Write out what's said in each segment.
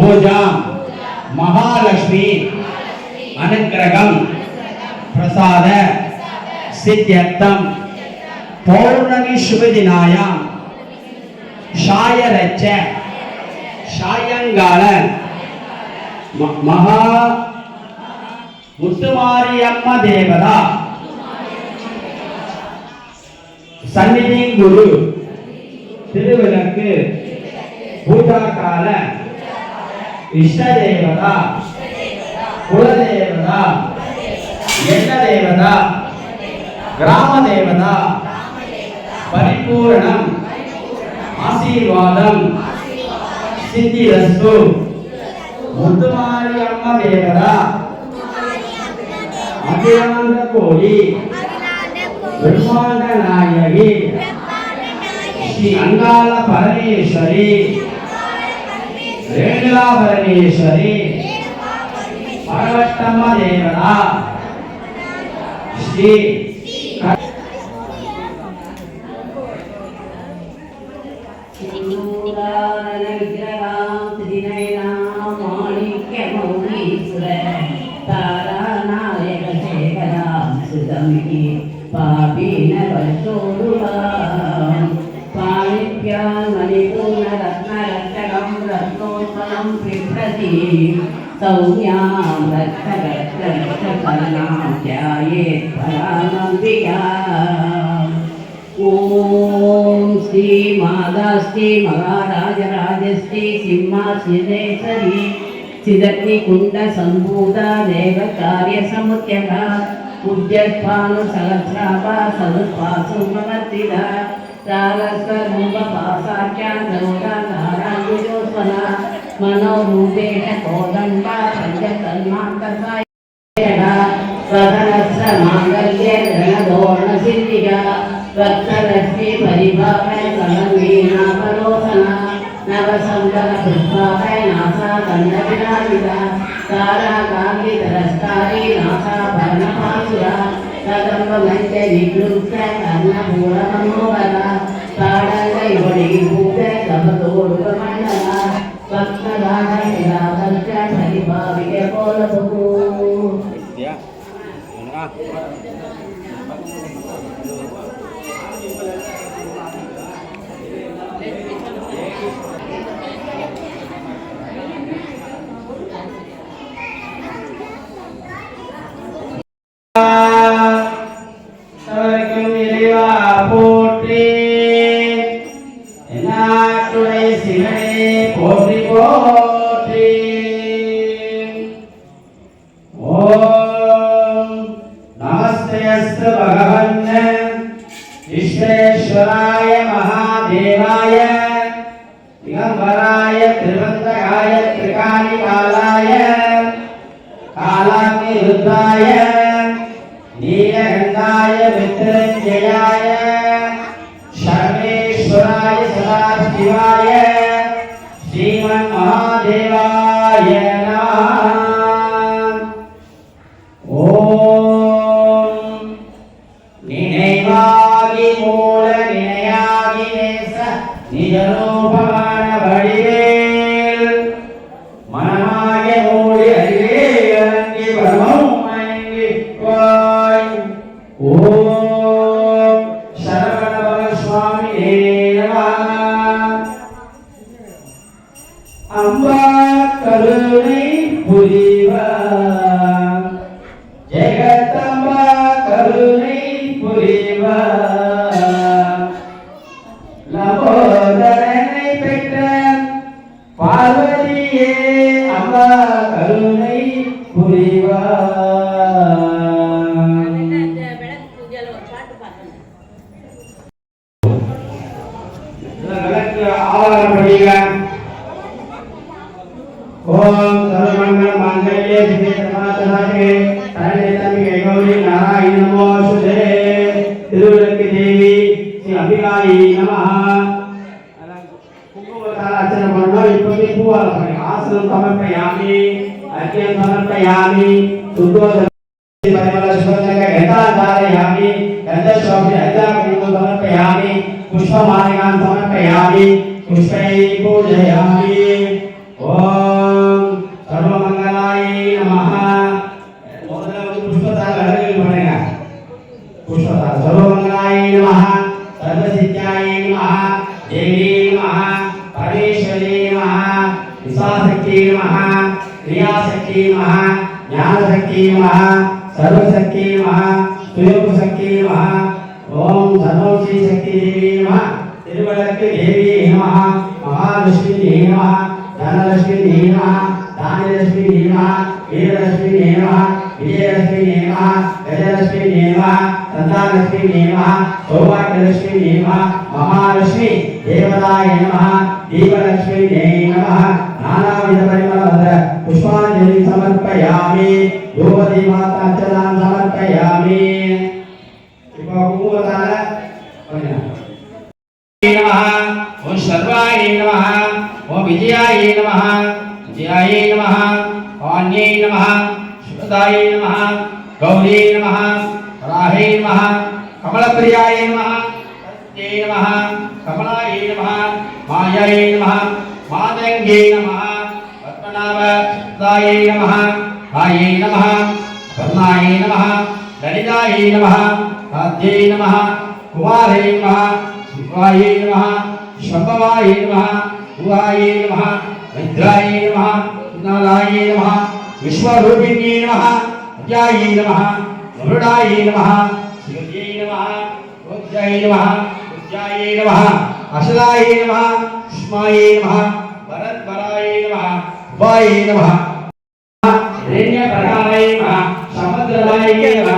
பூஜாம் மகாலட்சுமி அனுக்கிரகம் பிரசாத சித்தியர்த்தம் பௌர்ணமி சுபதினாயாம் ஷாயரச்ச சாயங்கால ம- மகா முத்துமாரியம்ம தேவதா சந்நிதி குரு திருவிளக்கு பூஜா கால இஷ்ட தேவதா குலதேவதா? எண்ண தேவதா கிராம தேவதா பரிபூரணம்? ஆசீர்வாதம்? சித்திரஸ்து? முத்துமாரி அம்ம தேவதா அகிலாண்ட கோடி பிரம்மாண்ட நாயகி ஸ்ரீ அங்காள பரமேஸ்வரி? ರೇಣುಲಾ ಪರಮೇಶ್ವರಿ ಪರವಟ್ಟಮ್ಮ ದೇವರ ಶ್ರೀ सौम्यां रक्तरक्तरक्तकर्णां ध्यायेत् परानम्बिका ॐ श्रीमादास्ति महाराजराजस्ति सिंहासिनेश्वरी चिदग्निकुण्डसम्भूता देवकार्यसमुद्यता पूज्यस्वानुसहस्राभा सदुस्वासुमवर्तिता रागस्वरूपपासाख्या गौरा नारायणोस्वना మనోరూపేణ కోదండ పంచకర్మాంతకాయ స్వధనస్ర మాంగల్య రణగోణ సిద్ధిగా భక్తలక్ష్మి పరిభావయ కళమీనాపలోకన నవసంగల పుష్పావయ నాసా దండ వినావిద తారా కాంగి తరస్కారి నాసా పర్ణపాసుర కదంబ మధ్య నిక్లుప్త కర్ణపూర మనోహర తాడంగ యోడి ಲಕ್ಷ್ಮಗಾನ ಲಕ್ಷ ಹರಿಭಾವಿಗೆ விக்னேஸ்வராய மகாதேவாய திகம்பராய திருவந்தகாய திரிகாணி காலாய காலாமிருத்தாய நீலகண்டாய மித்ரஞ்சயாய சர்வேஸ்வராய சதாசிவாய पुष्पमालिकां समर्पयामि पुष्पैः पूजयामि ॐ सर्वमङ्गलाय नमः முதல்ல வந்து புஷ்பத்தால் அழகு பண்ணுங்க புஷ்பத்தால் சர்வமங்களாய நமः சர்வசித்யாய நமः தேவி நமः பரமேஸ்வரி நமः விசாசக்தி நமः கிரியாசக்தி நமः ஞானசக்தி நமः சர்வசக்தி நமः சுயோகசக்தி நமः ఓం సర్వశ్రీ శక్తి దేవి నమ తిరుమలకి దేవి నమ మహాలక్ష్మి నమ ధనలక్ష్మి నమ ధాన్యలక్ష్మి నమ వీరలక్ష్మి నమ విజయలక్ష్మి నమ గజలక్ష్మి నమ సంతానలక్ష్మి నమ సౌభాగ్యలక్ష్మి నమ మహాలక్ష్మి దేవతాయ నమ దీపలక్ష్మి నమ నానావిధ పరిమళ పుష్పాంజలి సమర్పయామి ధూపదీపాత్మ సమర్పయామి सर्वाय नमः ओम विजयाय नमः विजयाय नमः पाण्ये नमः सुखदाय नमः गौरी नमः राहे नमः कमलप्रियाय नमः सत्ये नमः कमलाय नमः मायाय नमः मातङ्गे नमः पद्मनाभदाय नमः हाये नमः कर्णाय नमः ललिताय नमः आद्यै नमः कुमारे नमः शिवाय नमः శంభవాయే నమ భువాయే నమ వైద్రాయే నమ నాలాయే నమ విశ్వరూపిణ్యే నమ అజాయే నమ గరుడాయే నమ శివయ్యే నమ రోజ్యాయ నమ ఉజ్యాయ నమ అసలాయ నమ ఉష్మాయే నమ భరద్వరాయ నమ ఉపాయే నమ హిరణ్యప్రకారాయ నమ సముద్రదాయ నమ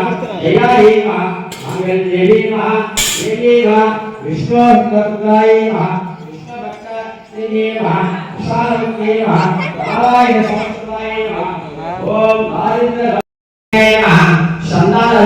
జయాయ నమ మంగళ దేవీ నమ దేవీ నమ విష్ణు భక్తాయ నమః విష్ణు భక్తాయ నమః విశాలవక్తే నమః నారాయణ సంస్కృతాయ నమః ఓం నారేంద్ర నమః సందాన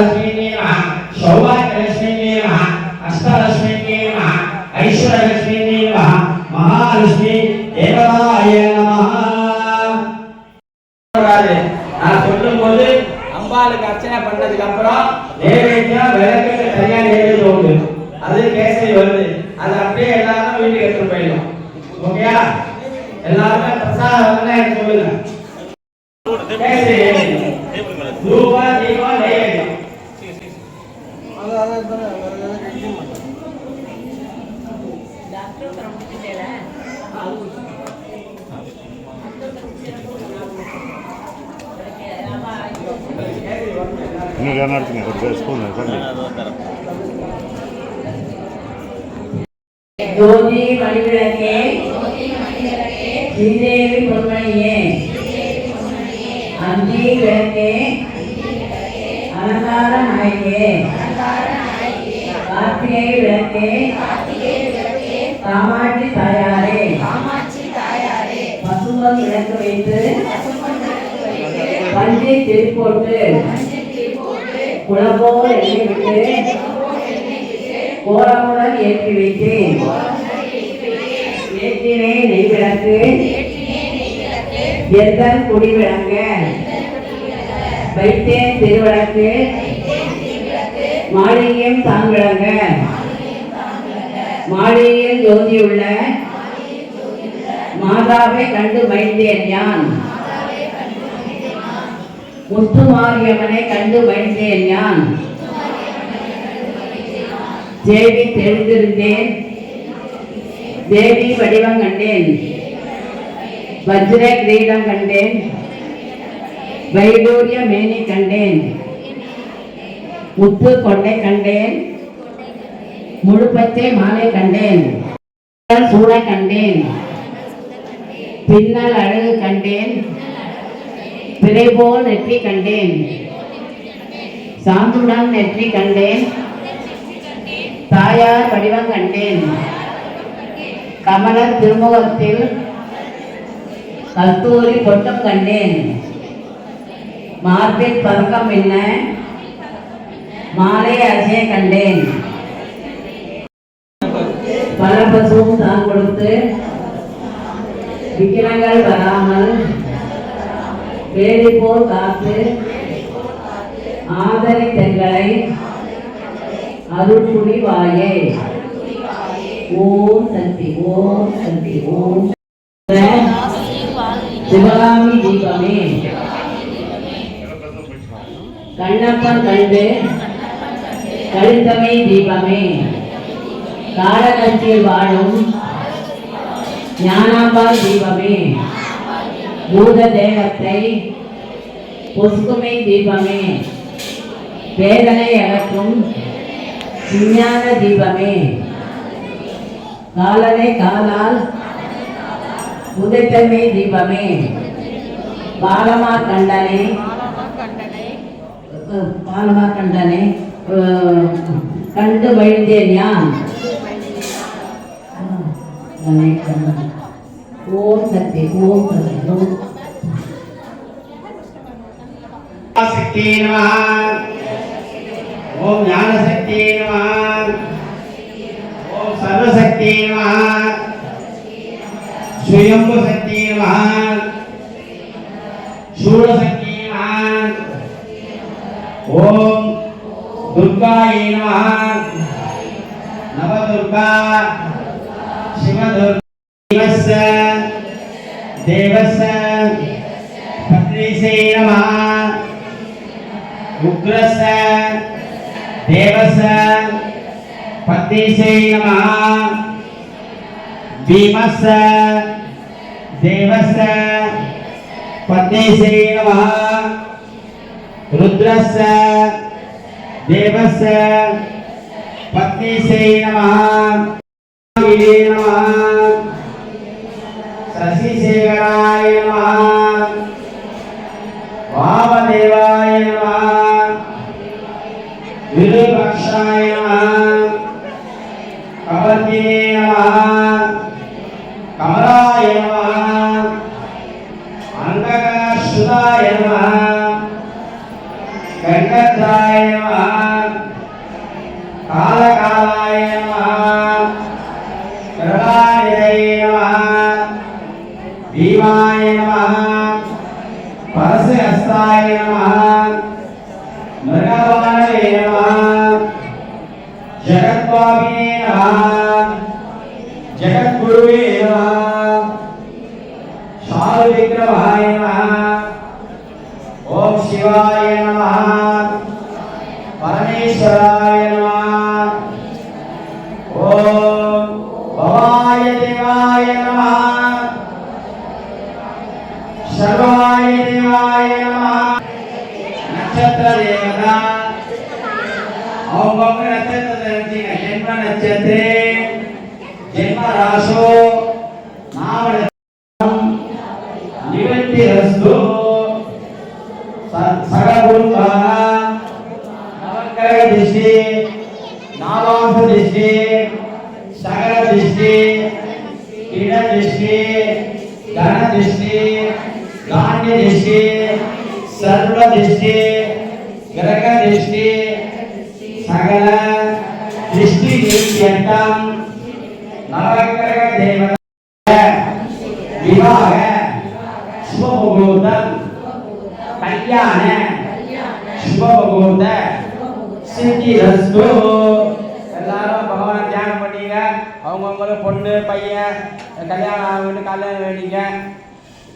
கேசரி நைவேத்தியம். தூப தீபம் நைவேத்தியம் இன்னொரு என்ன எடுத்துங்க ஒரு ஸ்பூன் கண்டி ஜோதி மணிவிளக்கே விளக்கே காமாட்சி தாயாரே. பசும்பொன் விளக்கு வைத்து பஞ்சை திருப்போட்டு குளப்போல் எண்ணெய் விட்டு கோலமுடன் ஏற்றி வைத்தேன். ஏற்றினே நெய் விளக்கு எந்தன் குடி விளங்க வைத்தேன் திருவிளக்கு மாளிகையும் தான் விளங்க மாளிகையில் ஜோதியுள்ள மாதாவை கண்டு மகிழ்ந்தேன் யான். முத்து மாரியம்மனை கண்டு மகிழ்ந்தேன் யான். தேவி தெரிந்திருந்தேன். தேவி வடிவம் கண்டேன். வஜ்ர கிரீடம் கண்டேன். வைடூரிய மேனி கண்டேன். முத்து கொண்டை கண்டேன். முழுப்பச்சை மாலை கண்டேன். சூட கண்டேன். பின்னல் அழகு கண்டேன். பிறை போல் நெற்றி கண்டேன். சாந்துடன் நெற்றி கண்டேன். தாயார் வடிவம் கண்டேன். கமலர் திருமுகத்தில் கஸ்தூரி பொட்டம் கண்டேன். மார்பில் பதக்கம் என்ன? மாலை அரசே கண்டேன். பல பசுவும் தான் கொடுத்து விக்கிரங்கள் வராமல் வேலி போல் காத்து ஆதரி தெங்களை அருள் புரிவாயே ஓம் சக்தி ஓம் சக்தி ஓம் சிவகாமி தீபமே கண்ணப்பன் கண்டு கழுத்தமை தீபமே காலகத்தில் வாழும் ஞானாம்பால் தீபமே. பூத தேகத்தை பொசுக்குமை தீபமே. வேதனை அகற்றும் விஞ்ஞான தீபமே. காலனை காலால் உதைத்தன்மை தீபமே. பாலமா கண்டனே. பாலமா கண்டனே. கண்டு வழிந்தேன் யான்? கண்ணே, கண்ணே. ஓம் சக்தி ஓம் சக்தி ஓம் சக்தி நமः ஓம் ஞான சக்தி நமः ஓம் சர்வசக்தி நமः ஸ்வயம்பு சக்தி நமः சூழசக்தி நமः ஓம் துர்காயை நமः நவதுர்கா சிவதுர்கா தேவஸ்ய தேவஸ்ய శివదుర్దేవస్య దేవస్య పత్రిసే నమ ఉగ్రస్య దేవస్య పత్రిసే నమ భీమస్య దేవస్య పత్రిసే నమ రుద్రస్య దేవస్య పత్రిసే నమ కక్షాయ కమర్దినే నమ కమలాయ నమ అంగకర్షుదాయ నమ గంగద్రాయ నమ కాలకాలాయ నమ కరుణానిధయ నమ నమ దేవాయ దేవాయ నక్షత్ర దేవత అవమక నక్షత్ర దేవతిక జన్మ నక్షత్రే జన్మ రాశో నామ నివృత్తి நித்தியட்டம் நவக்கிரக தேவத. விவாக. சுபமுகூர்த்தம். கல்யாண. சுபமுகூர்த்த. சித்தி ரஸ்து எல்லாரும் பகவானை தியானம் பண்ணீங்க. அவங்கவுங்களும் பொண்ணு பையன் கல்யாணம் ஆகணும் கல்யாணம் வேண்டிங்க.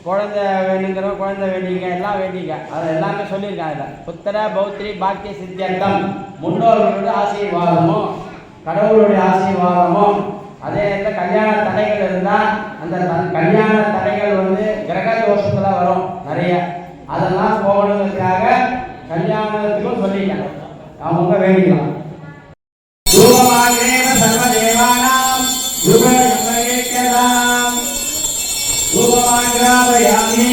குழந்தை வேணுங்கிறவங்க குழந்தை வேண்டிங்க. எல்லாம் வேண்டிங்க. அதை எல்லாமே சொல்லியிருக்காங்க. அதில் புத்திர பௌத்திரி பாக்கிய சித்தியந்தம் முன்னோர்களோட ஆசீர்வாதமும். கடவுளுடைய ஆசீர்வாதமும் அதே நேரத்தில் கல்யாண தடைகள் இருந்தால் அந்த கல்யாண தடைகள் வந்து கிரக தோஷத்தில் வரும் நிறைய. அதெல்லாம் போகணுங்கிறதுக்காக கல்யாணத்துக்கும் சொல்லிட்டாங்க. அவங்க வேண்டிக்கலாம். ரூபமாகிரேவ சர்வதேவானாம் ரூபம் ரூபமாகிராமயாமி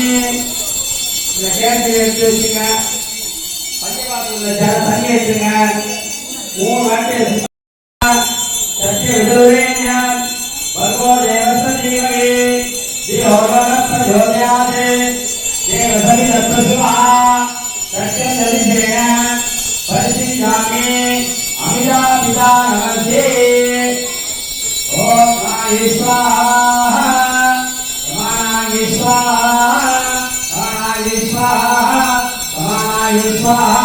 இந்த கேட்டு எடுத்து வச்சுங்க. பள்ளிவாசல்ல தண்ணி வச்சுங்க. மூணு வாட்டி far.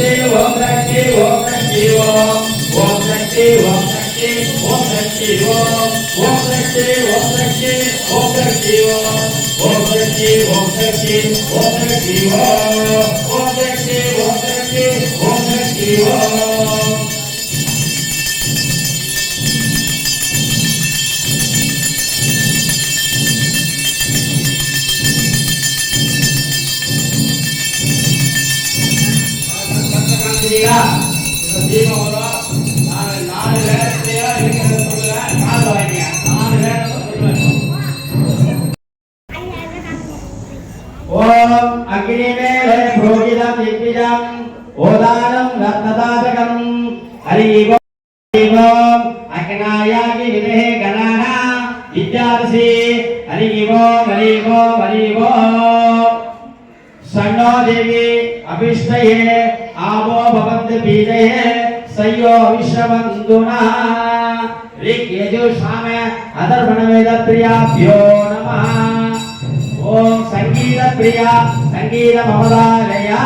శక్తి ఓం శక్తి ఓం శక్తి ఓం ఓం శక్తి ఓం శక్తి ఓం శక్తి ఓం ఓం శక్తి ఓం శక్తి ఓం శక్తి ఓం ఓం శక్తి ఓం శక్తి ఓం శక్తి ఓం हरिवो हरिवो हरिवो। सन्नो देवी अभिष्टये आवो भवन्त बीजये सयो विश्वबन्धुना ऋक् यजुषाम अदर्पण वेद प्रियाभ्यो नमः ओम संगीत प्रिया संगीत भवदालया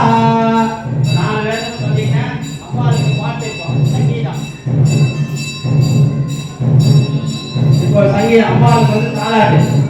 இப்போ சங்கீத அம்பாளுக்கு வந்து தாளாட்டு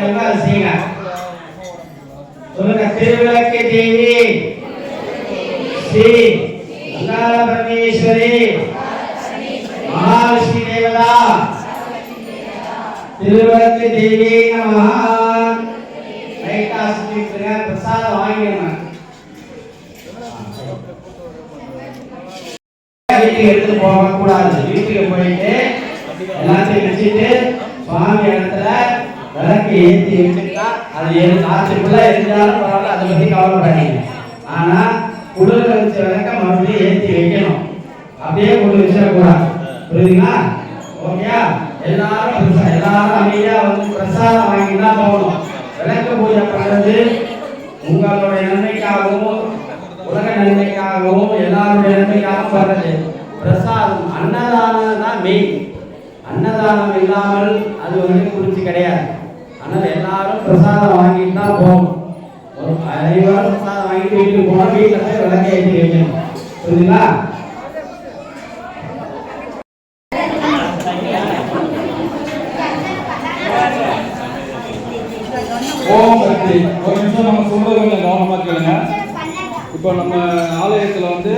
இருந்தா அதை சொல்லுங்க திருவிளக்கு தேவி. ஸ்ரீ அங்காள பரமேஸ்வரி மகாலட்சுமி தேவதா. திருவிளக்கு தேவி நம. பிரசாதம் வாங்கிடுங்க. வீட்டுக்கு எடுத்து போக கூடாது வீட்டுக்கு போயிட்டு எல்லாத்தையும் வச்சுட்டு சுவாமி இடத்துல ஏற்றி வச்சுட்டா அது ஏழு காற்றுக்குள்ள இருந்தாலும் பரவாயில்ல அதை பத்தி கவலைப்படாதீங்க. ஆனா குளிர வச்ச விளக்க மறுபடியும் ஏற்றி வைக்கணும். அப்படியே கொண்டு வச்சிடக்கூடாது. புரியுதுங்களா? ஓகேயா? எல்லாரும் எல்லாரும் அமைதியா வந்து பிரசாதம் வாங்கி தான் போகணும் விளக்கு பூஜை பண்றது உங்களுடைய நன்மைக்காகவும் உலக நன்மைக்காகவும் எல்லாருடைய நன்மைக்காகவும் வர்றது பிரசாதம் அன்னதானம் தான் மெயின் அன்னதானம் இல்லாமல் அது வந்து குறிச்சி கிடையாது. அதனால எல்லாரும் பிரசாதம் வாங்கிட்டு தான் போகணும். ஒரு அனைவரும் பிரசாதம் வாங்கிட்டு வீட்டுக்கு போனால் வீட்டில் போய் விளக்கை ஏற்றி வைக்கணும். புரியுதுங்களா? ஓம் சக்தி. ஒரு நிமிஷம் நம்ம சொல்றது கொஞ்சம் கவனமா கேளுங்க. இப்போ நம்ம ஆலயத்தில் வந்து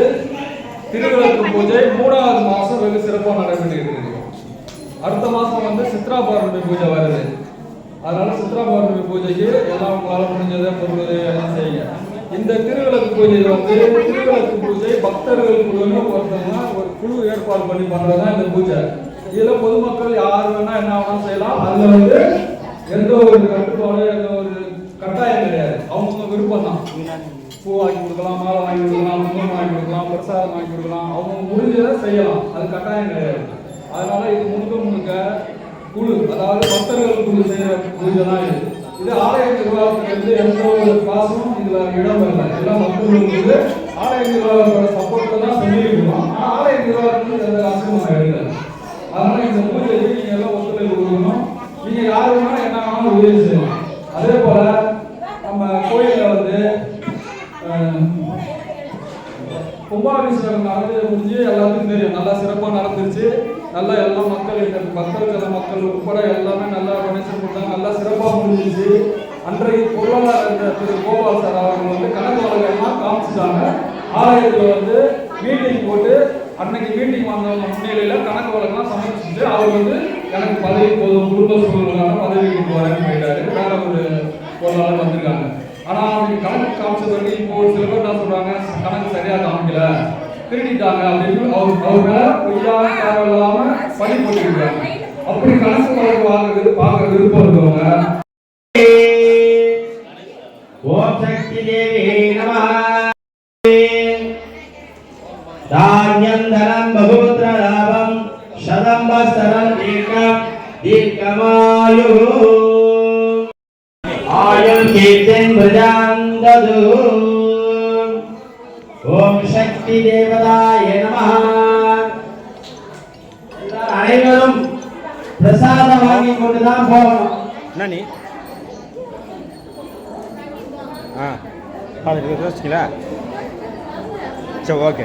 திருவிளக்கு பூஜை மூணாவது மாதம் வெகு சிறப்பாக நடைபெற்று இருக்குது அடுத்த மாதம் வந்து சித்ரா பார்வதி பூஜை வருது. அதனால சித்ரா பௌர்ணமி பூஜைக்கு எல்லாம் உங்களால் முடிஞ்சதை பொருள் எல்லாம் செய்யுங்க. இந்த திருவிளக்கு பூஜை வந்து திருவிளக்கு பூஜை பக்தர்கள் குழுன்னு ஒருத்தவங்க ஒரு குழு ஏற்பாடு பண்ணி பண்றதுதான் இந்த பூஜை. இதுல பொதுமக்கள் யார் வேணா என்ன வேணா செய்யலாம். அதுல வந்து எந்த ஒரு கட்டுப்பாடு எந்த ஒரு கட்டாயம் கிடையாது. அவங்க விருப்பம் தான் பூ வாங்கி கொடுக்கலாம் மாலை வாங்கி கொடுக்கலாம் குங்குமம் வாங்கி கொடுக்கலாம் பிரசாதம் வாங்கி கொடுக்கலாம். அவங்க முடிஞ்சதை செய்யலாம். அது கட்டாயம் கிடையாது. அதனால இது முழுக்க முழுக்க குழு அதாவது பக்தர்கள் குழு செய்யற பூஜை தான் இது இது ஆலய நிர்வாகத்திலிருந்து எந்த ஒரு காசும் இதுல இடம் இல்லை எல்லாம் பக்தர்களுக்கு ஆலய நிர்வாகத்தோட சப்போர்ட்டை தான் சொல்லியிருக்கோம். ஆனால் ஆலய நிர்வாகத்துக்கு எந்த காசும் நம்ம எடுக்கல. அதனால இந்த பூஜைக்கு நீங்க எல்லாம் ஒத்துழைப்பு கொடுக்கணும். நீங்க யாரு வேணாலும் என்ன வேணாலும் உதவி செய்யலாம். அதே போல நம்ம கோயிலில் வந்து கும்பாபிஷேகம் நடந்து முடிஞ்சு எல்லாத்துக்கும் தெரியும். நல்லா சிறப்பாக நடந்துருச்சு. நல்லா எல்லா மக்கள் இந்த பக்தர்கள் மக்கள் உட்பட எல்லாமே நல்லா கணேசன் கொடுத்தாங்க நல்லா சிறப்பாக முடிஞ்சிச்சு. அன்றைக்கு பொருளாதார இந்த திரு கோபால் சார் அவர்கள் வந்து கணக்கு வழக்கமாக காமிச்சிட்டாங்க. ஆலயத்தில் வந்து மீட்டிங் போட்டு அன்னைக்கு மீட்டிங் வந்தவங்க முன்னிலையில் கணக்கு வழக்கெல்லாம் சமைச்சிட்டு அவர் வந்து எனக்கு பதவி போதும் குடும்ப சூழலுக்கான பதவிக்கு போறேன்னு போயிட்டாரு. வேற ஒரு பொருளாளர் வந்திருக்காங்க. ஆனால் அவங்க கணக்கு காமிச்சது வந்து இப்போ ஒரு சில பேர் தான் சொல்கிறாங்க கணக்கு சரியாக காமிக்கல. திருடிட்டாங்க அப்படின்னு அவர் அவர் மேல பொய்யா தேவையில்லாம பணி போட்டுருக்காங்க அப்படி கணக்கு வழக்கு வாங்குறது பார்க்க விருப்பம் இருக்கவங்க ஓம் சக்தி தேவி நமः தானியம் தனம் பகுபுத்திர லாபம் சதம் வஸ்தரம் தீர்க்கம் தீர்க்கமாயு ஆயுள் கீர்த்தின் பிரஜாம் தான் போகணும் என்ன நீ? ஆ. காலையில் யோசிச்சிங்களா சரி ஓகே.